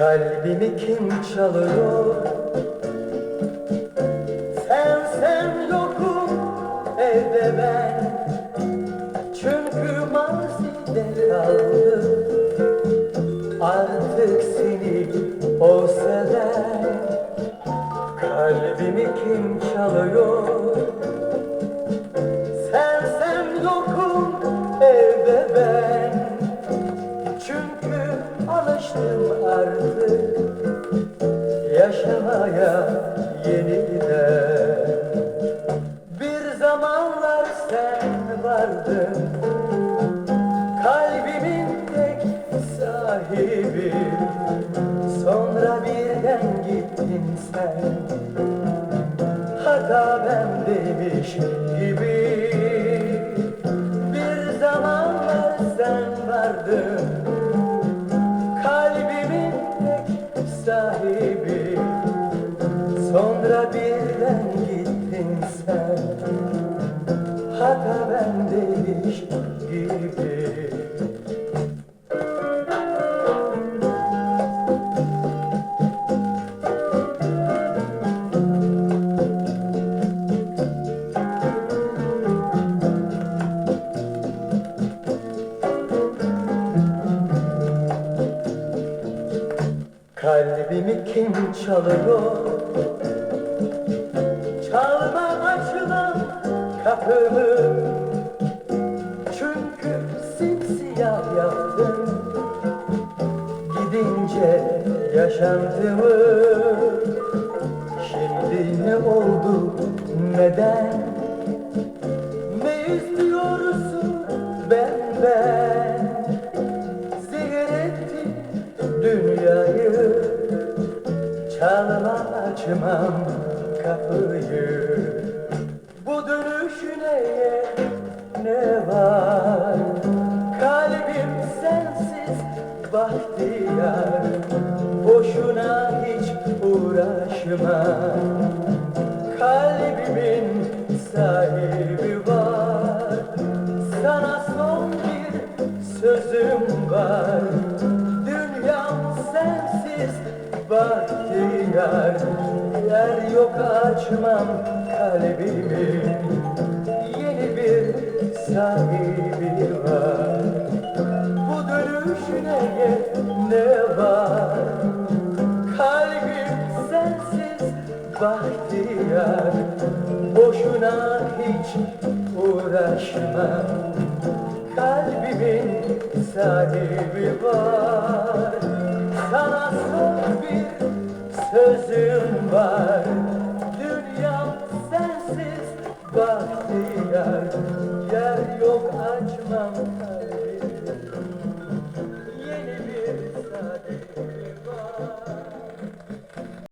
Kalbimi kim çalıyor? Sen sen yokum evde ben Çünkü mazide kaldım Artık seni o sever Kalbimi kim çalıyor? Sen sen yokum evde ben Çünkü alıştım artık Yaşamaya yeniden. Bir zamanlar sen vardın Kalbimin tek sahibi. Sonra birden gittin sen Hata bendeymiş gibi. Bir zamanlar sen vardın Birden gittin sen Hata bendeymiş gibi Kalbimi kim çalıyor? Çünkü simsiyah yaptın Gidince yaşantımı. Şimdi ne oldu neden? Ne istiyorsun benden? Zehir ettin dünyayı. Çalma açmam kapıyı Bu dönüşüne ne var? Kalbim sensiz bahtiyar. Boşuna hiç uğraşma. Kalbimin sahibi var. Sana son bir sözüm var. Dünyam sensiz bahtiyar Yer yok açmam kalbimi. Yeni bir sahibi var. Bu dönüşüne ne var? Kalbim sensiz bahtiyar. Boşuna hiç uğraşma Kalbimin sahibi var sözüm var. Dünyam sensiz bahtiyar. Yer yok açmam.